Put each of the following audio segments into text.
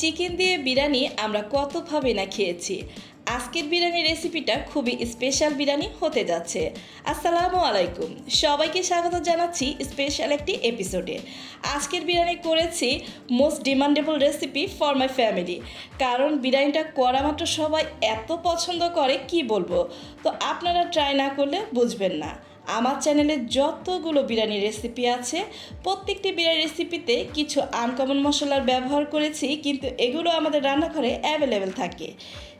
Chicken দিয়ে বিরিয়ানি আমরা কতভাবে না খেয়েছি। আজকের বিরিয়ানির রেসিপিটা খুবই স্পেশাল বিরিয়ানি হতে যাচ্ছে। আসসালামু আলাইকুম। সবাইকে স্বাগত জানাচ্ছি স্পেশাল একটি এপিসোডে। আজকের বিরিয়ানি করেছি most demandable recipe for my family. কারণ বিরিয়ানিটা করা মাত্র সবাই এত পছন্দ করে, কি বলব? তো আপনারা ট্রাই না করলে বুঝবেন না। আমার চ্যানেলে যতগুলো বিরিয়ানির রেসিপি আছে, প্রত্যেকটি বিরিয়ানি রেসিপিতে কিছু আনকমন মশলার ব্যবহার করেছি, কিন্তু এগুলো আমাদের রান্নাঘরে অ্যাভেলেবেল থাকে।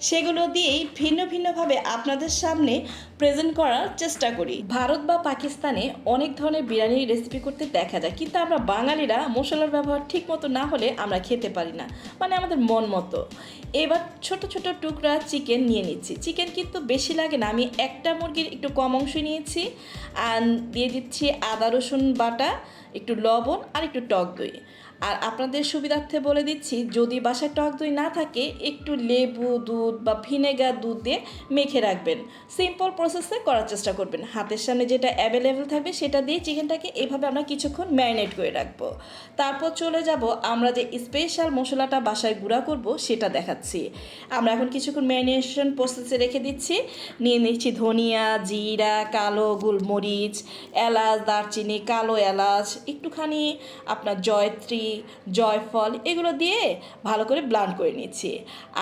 সেগুলো দিয়েই ভিন্ন ভিন্নভাবে আপনাদের সামনে প্রেজেন্ট করার চেষ্টা করি। ভারত বা পাকিস্তানে অনেক ধরনের বিরিয়ানির রেসিপি করতে দেখা যায়, কিন্তু আমরা বাঙালিরা মশলার ব্যবহার ঠিক মতো না হলে আমরা খেতে পারি না মানে আমাদের মন মতো। এবার ছোট ছোট টুকরা চিকেন নিয়ে নিচ্ছি। চিকেন কিন্তু বেশি লাগে না, আমি একটা মুরগির একটু কম অংশ নিয়েছি আর দিয়ে দিচ্ছি আদা রসুন বাটা, একটু লবণ, আর একটু টক দই। আর আপনাদের সুবিধার্থে বলে দিচ্ছি, যদি বাসায় টক দই না থাকে, একটু লেবু, দুধ বা ভিনেগার দুধ দিয়ে মেখে রাখবেন। সিম্পল প্রসেসে করার চেষ্টা করবেন। হাতের সামনে যেটা অ্যাভেলেবেল থাকবে, সেটা দিয়ে চিকেনটাকে এভাবে আমরা কিছুক্ষণ ম্যারিনেট করে রাখব। তারপর চলে যাব, আমরা যে স্পেশাল মশলাটা বাসায় গুঁড়া করব, সেটা দেখাচ্ছি। আমরা এখন কিছুক্ষণ ম্যারিনেশন প্রসেসে রেখে দিচ্ছি। নিয়ে নিচ্ছি ধনিয়া, জিরা, কালো গোলমরিচ, এলাচ, দারচিনি, কালো এলাচ, একটুখানি আপনার জয়ত্রী জয়ফল এগুলো দিয়ে ভালো করে ব্লান্ড করে নিচ্ছি।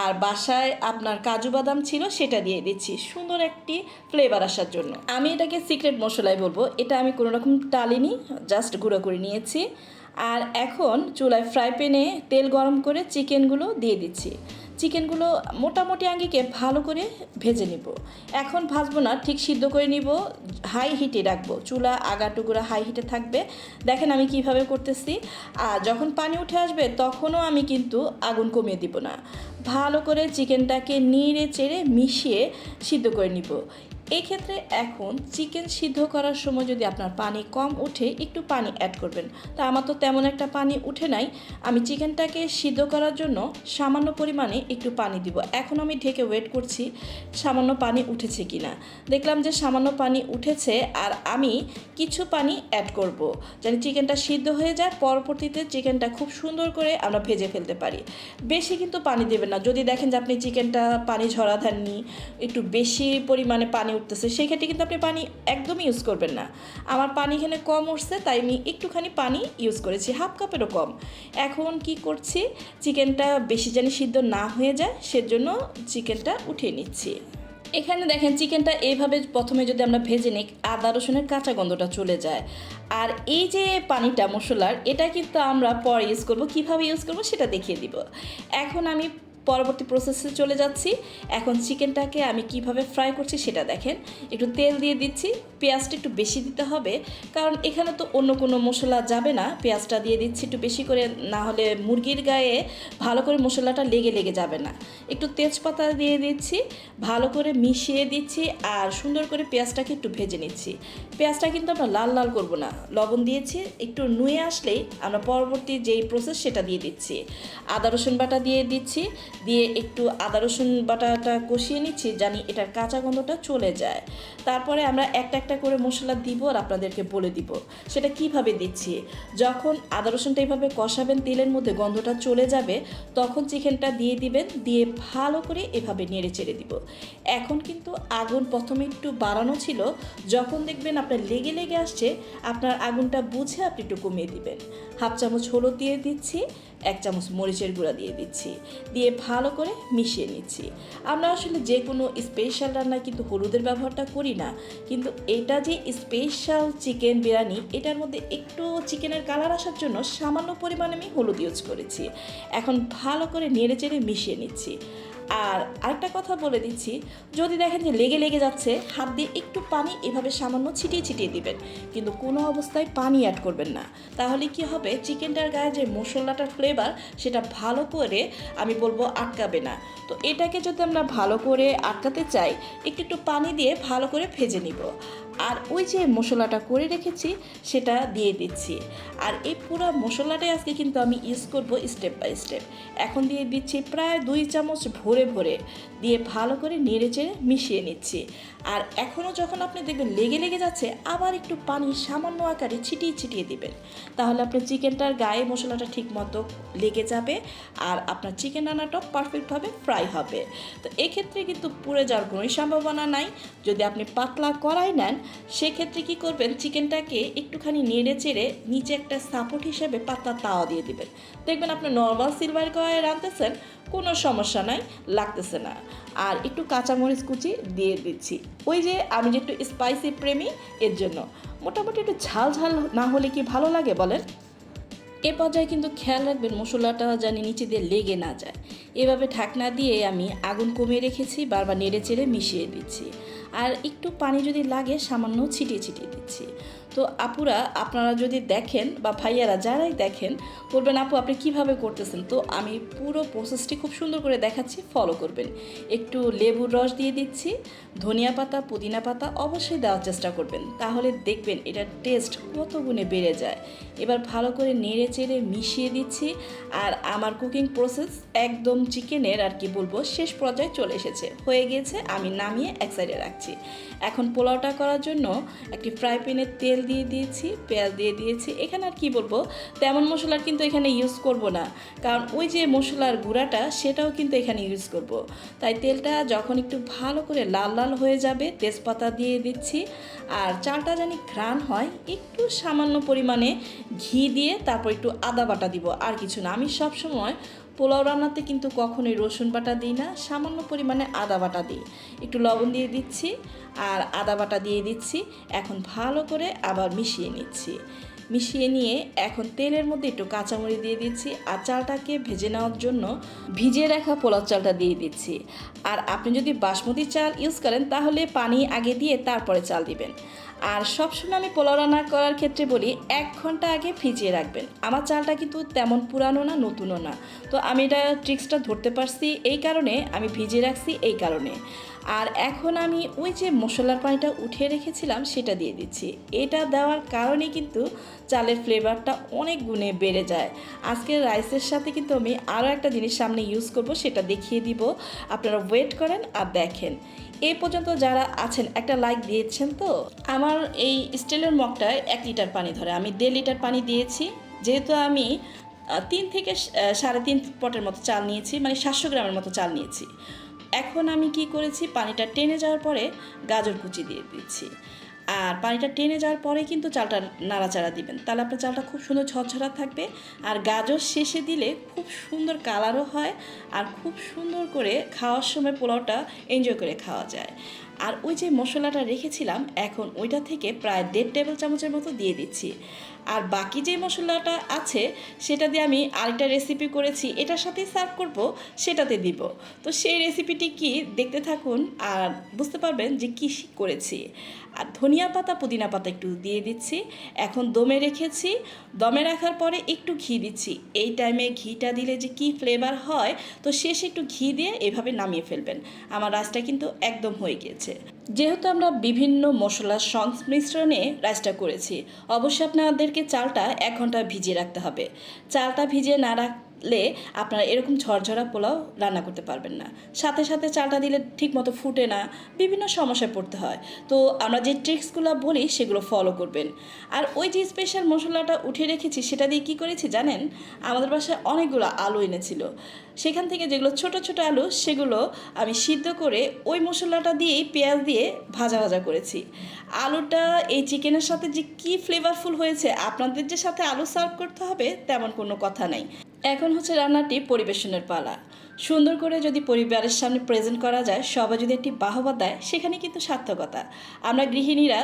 আর বাসায় আপনার কাজু বাদাম ছিল সেটা দিয়ে দিচ্ছি। সুন্দর একটি ফ্লেভার আসার জন্য। আমি এটাকে সিক্রেট মশলাই বলব। এটা আমি কোনো রকম টালিনি জাস্ট গুঁড়ো করে নিয়েছি। আর এখন চুলায় ফ্রাই প্যানে তেল গরম করে চিকেনগুলো দিয়ে দিচ্ছি। চিকেনগুলো মোটামুটি আঙ্গিকে ভালো করে ভেজে নিব। এখন ভাজবো না, ঠিক সিদ্ধ করে নিব হাই হিটে রাখব। চুলা আগা টুকুরা হাই হিটে থাকবে। দেখেন আমি কীভাবে করতেছি। আর যখন পানি উঠে আসবে, তখনও আমি কিন্তু আগুন কমিয়ে দিব না। ভালো করে চিকেনটাকে নিড়ে চেড়ে মিশিয়ে সিদ্ধ করে নিব। এক্ষেত্রে এখন চিকেন সিদ্ধ করার সময় যদি আপনার পানি কম উঠে, একটু পানি অ্যাড করবেন। তা আমার তো তেমন একটা পানি উঠে নাই। আমি চিকেনটাকে সিদ্ধ করার জন্য সামান্য পরিমাণে একটু পানি দিব। এখন আমি ঢেকে ওয়েট করছি, সামান্য পানি উঠেছে কি না দেখলাম যে সামান্য পানি উঠেছে আর আমি কিছু পানি অ্যাড করব। যেন চিকেনটা সিদ্ধ হয়ে যায়, পরবর্তীতে চিকেনটা খুব সুন্দর করে আমরা ভেজে ফেলতে পারি। বেশি কিন্তু পানি দেবেন না। যদি দেখেন যে আপনি চিকেনটা পানি ঝরা দেননি, একটু বেশি পরিমাণে পানি উঠতেছে সেই ক্ষেত্রে কিন্তু আপনি পানি একদমই ইউজ করবেন না। আমার পানি এখানে কম উঠছে, তাই আমি একটুখানি পানি ইউজ করেছি, হাফ কাপেরও কম। এখন কি করছি, চিকেনটা বেশি জানি সিদ্ধ না হয়ে যায়, সেজন্য চিকেনটা উঠিয়ে নিচ্ছি। এখানে দেখেন চিকেনটা এইভাবে প্রথমে যদি আমরা ভেজে নিই, আদা, রসুনের কাঁচা গন্ধটা চলে যায়। আর এই যে পানিটা, মশলার, এটা কিন্তু আমরা পরে ইউজ করব, কীভাবে ইউজ করব সেটা দেখিয়ে দিব। এখন আমি পরবর্তী প্রসেসে চলে যাচ্ছি। এখন চিকেনটাকে আমি কীভাবে ফ্রাই করছি সেটা দেখেন। একটু তেল দিয়ে দিচ্ছি, পেঁয়াজটা একটু বেশি দিতে হবে। কারণ এখানে তো অন্য কোনো মশলা যাবে না। পেঁয়াজটা দিয়ে দিচ্ছি একটু বেশি করে, না হলে মুরগির গায়ে ভালো করে মশলাটা লেগে লেগে যাবে না। একটু তেজপাতা দিয়ে দিচ্ছি, ভালো করে মিশিয়ে দিচ্ছি আর সুন্দর করে পেঁয়াজটাকে একটু ভেজে নিচ্ছি। পেঁয়াজটা কিন্তু আমরা লাল লাল করব না। লবণ দিয়েছি, একটু নুয়ে আসলেই আমরা পরবর্তী যেই প্রসেস সেটা দিয়ে দিচ্ছি। আদা রসুন বাটা দিয়ে দিচ্ছি দিয়ে একটু আদা রসুন বাটাটা কষিয়ে নিচ্ছি, জানি এটার কাঁচা গন্ধটা চলে যায়। তারপরে আমরা একটা একটা করে মশলা দিব আর আপনাদেরকে বলে দিব, সেটা কীভাবে দিচ্ছি? যখন আদা রসুনটা এইভাবে কষাবেন, তেলের মধ্যে গন্ধটা চলে যাবে, তখন চিকেনটা দিয়ে দিবেন, দিয়ে ভালো করে এভাবে নেড়ে চেড়ে দিব। এখন কিন্তু আগুন প্রথমে একটু বাড়ানো ছিল, যখন দেখবেন আপনার লেগে লেগে আসছে, আপনার আগুনটা বুঝে আপনি একটু কমিয়ে দিবেন। হাফ চামচ হলুদ দিয়ে দিচ্ছি এক চামচ মরিচের গুঁড়া দিয়ে দিচ্ছি। দিয়ে ভালো করে মিশিয়ে নিচ্ছি। আমরা আসলে যে কোনো স্পেশাল রান্না কিন্তু হলুদের ব্যবহারটা করি না। কিন্তু এটা যে স্পেশাল চিকেন বিরিয়ানি, এটার মধ্যে একটু চিকেনের কালার আসার জন্য সামান্য পরিমাণে আমি হলুদ ইউজ করেছি। এখন ভালো করে নেড়ে চেড়ে মিশিয়ে নিচ্ছি। আর আরেকটা কথা বলে দিচ্ছি, যদি দেখেন যে লেগে লেগে যাচ্ছে, হাত দিয়ে একটু পানি এভাবে সামান্য ছিটিয়ে ছিটিয়ে দিবেন, কিন্তু কোনো অবস্থায় পানি অ্যাড করবেন না। তাহলে কি হবে? চিকেনটার গায়ে যে মশলাটার ফ্লেভার সেটা ভালো করে, আমি বলব আটকাবে না। তো এটাকে যদি আমরা ভালো করে আটকাতে চাই, একটু একটু পানি দিয়ে ভালো করে ভেজে নিব। আর ওই যে মশলাটা করে রেখেছি, সেটা দিয়ে দিচ্ছি। আর এই পুরো মশলাটাই আজকে কিন্তু আমি ইউজ করব স্টেপ বাই স্টেপ এখন দিয়ে দিচ্ছি প্রায় দুই চামচ ভরে ভরে। দিয়ে ভালো করে নেড়ে চেড়ে মিশিয়ে নিচ্ছি। আর এখনও যখন আপনি দেখবেন লেগে লেগে যাচ্ছে, আবার একটু পানি সামান্য আকারে ছিটিয়ে ছিটিয়ে দিবেন। তাহলে আপনার চিকেনটার গায়ে মশলাটা ঠিক মতো লেগে যাবে আর আপনার চিকেন রান্নাটা পারফেক্টভাবে ফ্রাই হবে। তো এক্ষেত্রে কিন্তু পুড়ে যাওয়ার কোনোই সম্ভাবনা নাই। যদি আপনি পাতলা করাই নেন সেক্ষেত্রে কি করবেন? চিকেনটাকে একটুখানি নেড়ে চেড়ে নিচে একটা সাপোর্ট হিসেবে পাতা তাওয়া দিয়ে দিবেন। দেখবেন আপনি নর্মাল সিলভার কয়ে রাঁধতেছেন, কোনো সমস্যা নাই, লাগতেছে না। আর একটু কাঁচামরিচ কুচি দিয়ে দিচ্ছি। ওই যে আমি যে একটু স্পাইসি প্রেমী, এর জন্য। মোটামুটি একটু ঝাল ঝাল না হলে কি ভালো লাগে বলেন? এ পর্যায়ে কিন্তু খেয়াল রাখবেন মশলাটা যেন নিচে দিয়ে লেগে না যায়। এভাবে ঢাকনা দিয়ে আমি আগুন কমিয়ে রেখেছি, বারবার নেড়ে চেড়ে মিশিয়ে দিচ্ছি। আর একটু পানি যদি লাগে, সামান্য ছিটিয়ে ছিটিয়ে দিচ্ছি। তো আপুরা, আপনারা যদি দেখেন বা ভাইয়ারা যারাই দেখেন, বলবেন, আপু, আপনি কীভাবে করতেছেন? তো আমি পুরো প্রসেসটি খুব সুন্দর করে দেখাচ্ছি ফলো করবেন। একটু লেবুর রস দিয়ে দিচ্ছি, ধনিয়া পাতা, পুদিনা পাতা অবশ্যই দেওয়ার চেষ্টা করবেন। তাহলে দেখবেন এটার টেস্ট কত গুণে বেড়ে যায়। এবার ভালো করে নেড়ে চেড়ে মিশিয়ে দিচ্ছি, আর আমার কুকিং প্রসেস একদম চিকেনের আর কি বলব, শেষ পর্যায়ে চলে এসেছে। হয়ে গিয়েছে আমি নামিয়ে এক সাইডে রাখছি। এখন পোলাওটা করার জন্য একটি ফ্রাই প্যানে তেল দিয়ে দিয়েছি, পেঁয়াজ দিয়ে দিয়েছি। এখানে আর কি বলব, তেমন মশলার কিন্তু এখানে ইউজ করব না। কারণ ওই যে মশলার গুঁড়াটা, সেটাও কিন্তু এখানে ইউজ করব। তাই তেলটা যখন একটু ভালো করে লাল লাল হয়ে যাবে, তেজপাতা দিয়ে দিচ্ছি। আর চালটা জানি ঘ্রাণ হয়, একটু সামান্য পরিমাণে ঘি দিয়ে তারপর একটু আদা বাটা দিব, আর কিছু না। আমি সবসময় পোলাও রান্নাতে কিন্তু কখনোই রসুন বাটা দিই না, সামান্য পরিমাণে আদা বাটা দিই। একটু লবণ দিয়ে দিচ্ছি আর আদা বাটা দিয়ে দিচ্ছি। এখন ভালো করে আবার মিশিয়ে নিচ্ছি। মিশিয়ে নিয়ে এখন তেলের মধ্যে একটু কাঁচামরিচ দিয়ে দিচ্ছি আর চালটাকে ভেজে নেওয়ার জন্য ভিজিয়ে রাখা পোলাও চালটা দিয়ে দিচ্ছি। আর আপনি যদি বাসমতি চাল ইউজ করেন তাহলে পানি আগে দিয়ে তারপরে চাল দিবেন। আর সবসময় আমি পোলাও রান্না করার ক্ষেত্রে বলি, এক ঘণ্টা আগে ভিজিয়ে রাখবেন। আমার চালটা কিন্তু তেমন পুরানো না, নতুনও না। তো আমি এটা ট্রিক্সটা ধরতে পারছি, এই কারণে আমি ভিজিয়ে রাখছি এই কারণে। আর এখন আমি ওই যে মশলার পানিটা উঠিয়ে রেখেছিলাম, সেটা দিয়ে দিচ্ছি। এটা দেওয়ার কারণে কিন্তু চালের ফ্লেভারটা অনেক গুণে বেড়ে যায়। আজকের রাইসের সাথে কিন্তু আমি আরও একটা জিনিস সামনে ইউজ করব, সেটা দেখিয়ে দিব। আপনারা ওয়েট করেন আর দেখেন। এই পর্যন্ত যারা আছেন, একটা লাইক দিয়েছেন তো? আমার এই স্টিলের মগটায় এক লিটার পানি ধরে। আমি দেড় লিটার পানি দিয়েছি। যেহেতু আমি তিন থেকে সাড়ে তিন পটের মতো চাল নিয়েছি মানে সাতশো গ্রামের মতো চাল নিয়েছি। এখন আমি কি করেছি? পানিটা টেনে যাওয়ার পরে গাজর কুচি দিয়ে দিচ্ছি। আর পানিটা টেনে যাওয়ার পরে কিন্তু চালটা নাড়াচাড়া দিবেন। তাহলে আপনার চালটা খুব সুন্দর ঝরঝরা থাকবে। আর গাজর শেষে দিলে খুব সুন্দর কালারও হয়। আর খুব সুন্দর করে খাওয়ার সময় পোলাওটা এনজয় করে খাওয়া যায়। আর ওই যে মশলাটা রেখেছিলাম, এখন ওইটা থেকে প্রায় দেড় টেবিল চামচের মতো দিয়ে দিচ্ছি। আর বাকি যে মশলাটা আছে, সেটা দিয়ে আমি আরেকটা রেসিপি করেছি, এটার সাথেই সার্ভ করব, সেটাতে দিব। তো সেই রেসিপিটি কি দেখতে থাকুন আর বুঝতে পারবেন যে কী করেছি। আর ধনিয়া পাতা, পুদিনা পাতা একটু দিয়ে দিচ্ছি। এখন দমে রেখেছি। দমে রাখার পরে একটু ঘি দিচ্ছি। এই টাইমে ঘিটা দিলে যে কি ফ্লেভার হয়, তো শেষে একটু ঘি দিয়ে এভাবে নামিয়ে ফেলবেন। আমার রাইসটা কিন্তু একদম হয়ে গিয়েছে। যেহেতু আমরা বিভিন্ন মশলার সংমিশ্রণে রাইসটা করেছি, অবশ্যই আপনাদেরকে চালটা এক ঘণ্টা ভিজিয়ে রাখতে হবে। চালটা ভিজিয়ে না রাখলে আপনারা এরকম ঝরঝরা পোলাও রান্না করতে পারবেন না। সাথে সাথে চালটা দিলে ঠিকমতো ফুটে না, বিভিন্ন সমস্যায় পড়তে হয়। তো আমরা যে ট্রিক্সগুলো বলি সেগুলো ফলো করবেন। আর ওই যে স্পেশাল মশলাটা উঠে রেখেছি সেটা দিয়ে কী করেছি জানেন? আমাদের বাসায় অনেকগুলো আলু এনেছিল। সেখান থেকে যেগুলো ছোট ছোট আলু সেগুলো আমি সিদ্ধ করে ওই মশলাটা দিয়েই পেঁয়াজ দিয়ে ভাজা ভাজা করেছি। আলুটা এই চিকেনের সাথে যে কি ফ্লেভারফুল হয়েছে, আপনাদের যে সাথে আলু সার্ভ করতে হবে তেমন কোনো কথা নাই। এখন হচ্ছে রান্নাটি পরিবেশনের পালা। সুন্দর করে যদি পরিবারের সামনে প্রেজেন্ট করা যায়, সবাই যদি একটি বাহবা দেয়, সেখানে কিন্তু সার্থকতা। আমরা গৃহিণীরা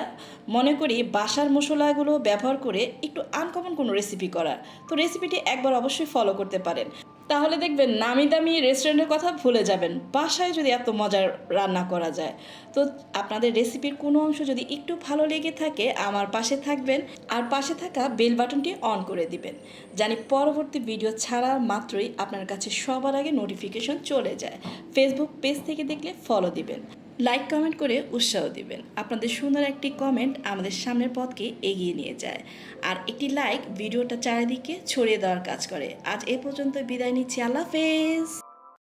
মনে করি বাসার মশলাগুলো ব্যবহার করে একটু আনকমন কোনো রেসিপি করার। তো রেসিপিটি একবার অবশ্যই ফলো করতে পারেন। তাহলে দেখবেন নামি দামি রেস্টুরেন্টের কথা ভুলে যাবেন। বাসায় যদি এত মজার রান্না করা যায়। তো আপনাদের রেসিপির কোনো অংশ যদি একটু ভালো লেগে থাকে, আমার পাশে থাকবেন। আর পাশে থাকা বেল বাটনটি অন করে দিবেন। জানি পরবর্তী ভিডিও ছাড়া মাত্রই আপনার কাছে সবার আগে নোটিফিকেশন চলে যায়। ফেসবুক পেজ থেকে দেখলে ফলো দিবেন। লাইক কমেন্ট করে উৎসাহ দিবেন। আপনাদের সুন্দর একটি কমেন্ট আমাদের সামনের পথকে এগিয়ে নিয়ে যায়। আর একটি লাইক ভিডিওটা চারিদিকে ছড়িয়ে দেওয়ার কাজ করে। আজ এ পর্যন্ত বিদায় নিচ্ছি। আল্লাহ হাফেজ!